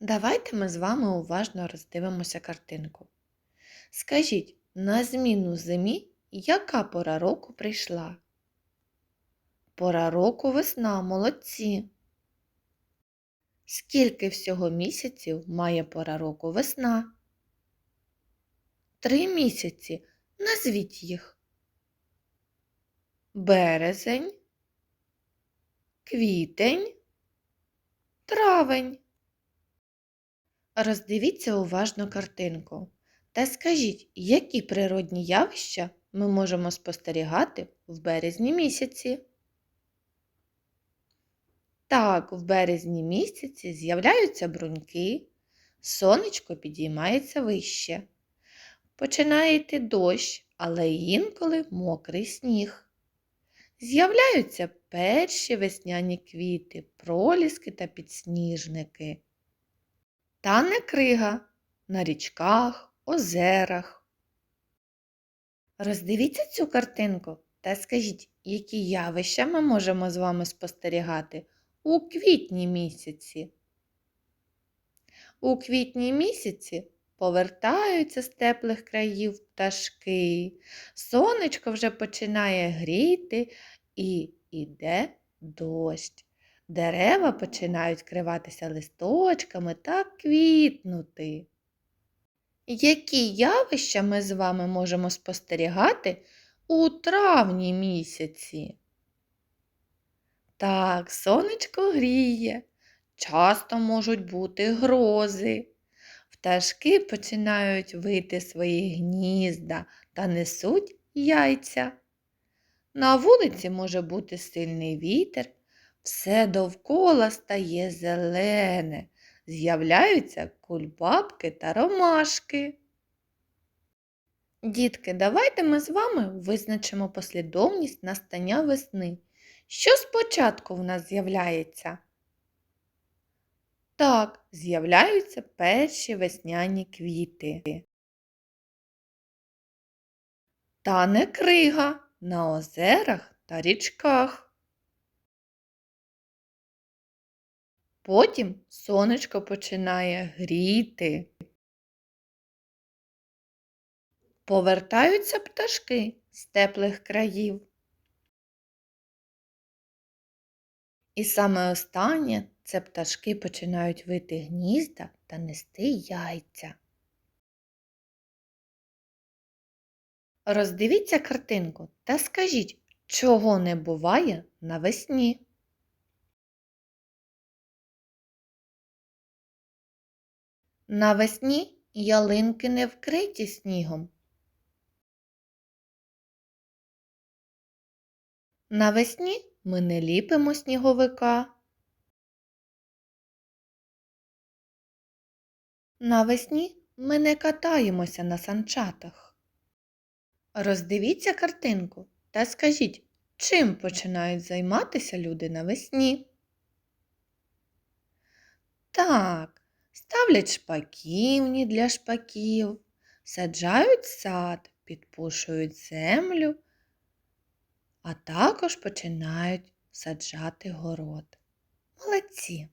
Давайте ми з вами уважно роздивимося картинку. Скажіть, на зміну зимі яка пора року прийшла? Пора року весна, молодці. Скільки всього місяців має пора року весна? Три місяці. Назвіть їх. Березень, квітень, травень. Роздивіться уважно картинку та скажіть, які природні явища ми можемо спостерігати в березні місяці. Так, в березні місяці з'являються бруньки, сонечко підіймається вище. Починає йти дощ, але інколи мокрий сніг. З'являються перші весняні квіти, проліски та підсніжники. Тане крига на річках, озерах. Роздивіться цю картинку та скажіть, які явища ми можемо з вами спостерігати у квітні місяці. У квітні місяці повертаються з теплих країв пташки, сонечко вже починає гріти і йде дощ. Дерева починають криватися листочками та квітнути. Які явища ми з вами можемо спостерігати у травні місяці? Так, сонечко гріє, часто можуть бути грози. Пташки починають вити свої гнізда та несуть яйця. На вулиці може бути сильний вітер, все довкола стає зелене, з'являються кульбабки та ромашки. Дітки, давайте ми з вами визначимо послідовність настання весни. Що спочатку в нас з'являється? Так, з'являються перші весняні квіти. Тане крига на озерах та річках. Потім сонечко починає гріти. Повертаються пташки з теплих країв. І саме останнє це пташки починають вити гнізда та нести яйця. Роздивіться картинку та скажіть, чого не буває навесні. Навесні ялинки не вкриті снігом. Навесні ми не ліпимо сніговика. Навесні ми не катаємося на санчатах. Роздивіться картинку та скажіть, чим починають займатися люди навесні? Так, ставлять шпаківні для шпаків, саджають сад, підпушують землю, а також починають саджати город. Молодці!